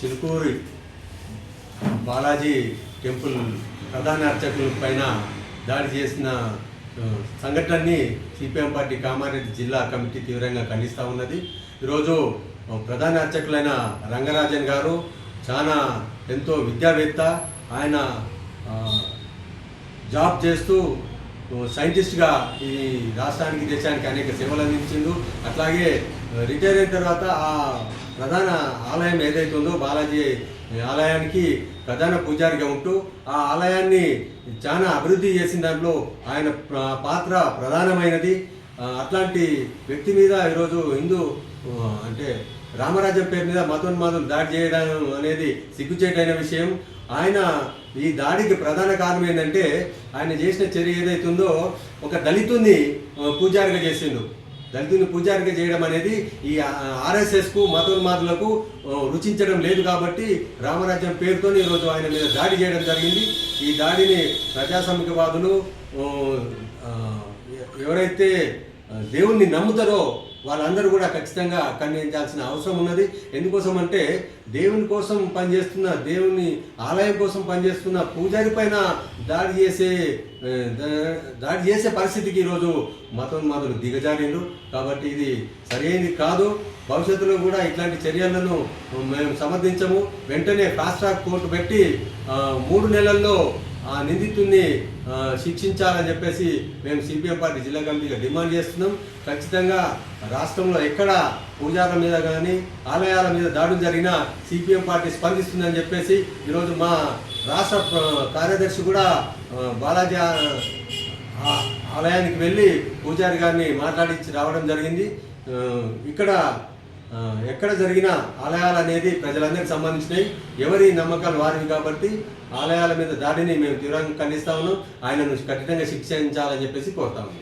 Chilukuri Balaji temple ప్రధాన అర్చకుల పైన దాడి చేసిన సంఘటనని సిపిఎం పార్టీ కామారెడ్డి జిల్లా కమిటీ తీవ్రంగా ఖండిస్తూ ఉన్నది. ఈరోజు ప్రధాన అర్చకులైన రంగరాజన్ గారు చాలా ఎంతో విద్యావేత్త. ఆయన జాబ్ చేస్తూ సైంటిస్ట్గా ఈ రాష్ట్రానికి దేశానికి అనేక సేవలు అందించిండు. అట్లాగే రిటైర్ అయిన తర్వాత ఆ ప్రధాన ఆలయం ఏదైతే ఉందో బాలాజీ ఆలయానికి ప్రధాన పూజారిగా ఉంటూ ఆ ఆలయాన్ని చాలా అభివృద్ధి చేసిన దాంట్లో ఆయన పాత్ర ప్రధానమైనది. అట్లాంటి వ్యక్తి మీద ఈరోజు హిందూ అంటే రామరాజ్యం పేరు మీద మతోన్మాదులు దాడి చేయడం అనేది సిగ్గుచేటైన విషయం. ఆయన ఈ దాడికి ప్రధాన కారణం ఏంటంటే ఆయన చేసిన చర్య ఏదైతుందో ఒక దళితుని పూజారిగా చేసిండు. దళితుని పూజారిగా చేయడం అనేది ఈ ఆర్ఎస్ఎస్కు మతోన్మాదులకు రుచించడం లేదు కాబట్టి రామరాజ్యం పేరుతో ఈరోజు ఆయన మీద దాడి చేయడం జరిగింది. ఈ దాడిని ప్రజాసమికవాదులు ఎవరైతే దేవుణ్ణి నమ్ముతారో వాళ్ళందరూ కూడా ఖచ్చితంగా ఖండించాల్సిన అవసరం ఉన్నది. ఎందుకోసం అంటే దేవుని కోసం పనిచేస్తున్న దేవుని ఆలయం కోసం పనిచేస్తున్న పూజారి పైన దాడి చేసే దాడి చేసే పరిస్థితికి ఈరోజు మతోన్మాదులు దిగజారిండ్రు. కాబట్టి ఇది సరైనది కాదు. భవిష్యత్తులో కూడా ఇట్లాంటి చర్యలను మేము సమర్థించము. వెంటనే ఫాస్ట్ ట్రాక్ కోర్టు పెట్టి మూడు నెలల్లో ఆ నిందితుడిని శిక్షించాలని చెప్పేసి మేము సిపిఎం పార్టీ జిల్లా కమిటీగా డిమాండ్ చేస్తున్నాం. ఖచ్చితంగా రాష్ట్రంలో ఎక్కడ పూజారుల మీద కానీ ఆలయాల మీద దాడులు జరిగినా సిపిఎం పార్టీ స్పందిస్తుందని చెప్పేసి ఈరోజు మా రాష్ట్ర కార్యదర్శి కూడా బాలాజీ ఆలయానికి వెళ్ళి పూజారి గారిని మాట్లాడించి రావడం జరిగింది. ఇక్కడ ఎక్కడ జరిగిన ఆలయాలు అనేది ప్రజలందరికి సంబంధించినవి. ఎవరి నమ్మకాలు వారివి కాబట్టి ఆలయాల మీద దాడిని మేము తీవ్రంగా ఖండిస్తా ఉన్నాం. ఆయనను కఠినంగా శిక్షించాలని చెప్పేసి కోరుతా ఉన్నాం.